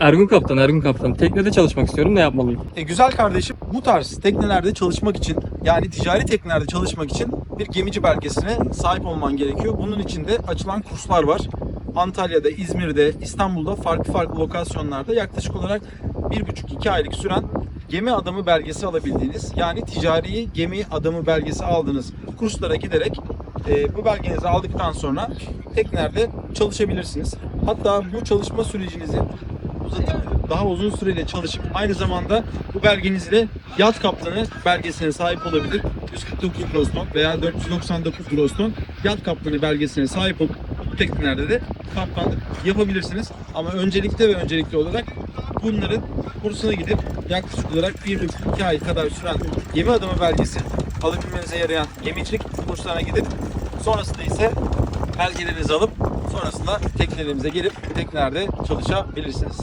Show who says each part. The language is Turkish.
Speaker 1: Ergun Kaptan, Ergun Kaptan. Teknede çalışmak istiyorum. Ne yapmalıyım?
Speaker 2: E, güzel kardeşim bu tarz teknelerde çalışmak için yani ticari teknelerde çalışmak için bir gemici belgesine sahip olman gerekiyor. Bunun için de açılan kurslar var. Antalya'da, İzmir'de, İstanbul'da farklı farklı lokasyonlarda yaklaşık olarak 1,5-2 aylık süren gemi adamı belgesi alabildiğiniz yani ticari gemi adamı belgesi aldığınız kurslara giderek e, bu belgenizi aldıktan sonra teknelerde çalışabilirsiniz. Hatta bu çalışma sürecinizi uzatıp daha uzun süreyle çalışıp aynı zamanda bu belgenizle yat kaptanı belgesine sahip olabilir. 149 gross ton veya 499 gross ton yat kaptanı belgesine sahip olup bu teknelerde de kaptanlık yapabilirsiniz. Ama öncelikle ve öncelikli olarak bunların kursuna gidip yaklaşık olarak 1,5-2 ay kadar süren gemi adamı belgesi alabilmenize yarayan gemicilik kurslarına gidip sonrasında ise belgelerinizi alıp sonrasında teknelerimize gelip teknelerde çalışabilirsiniz.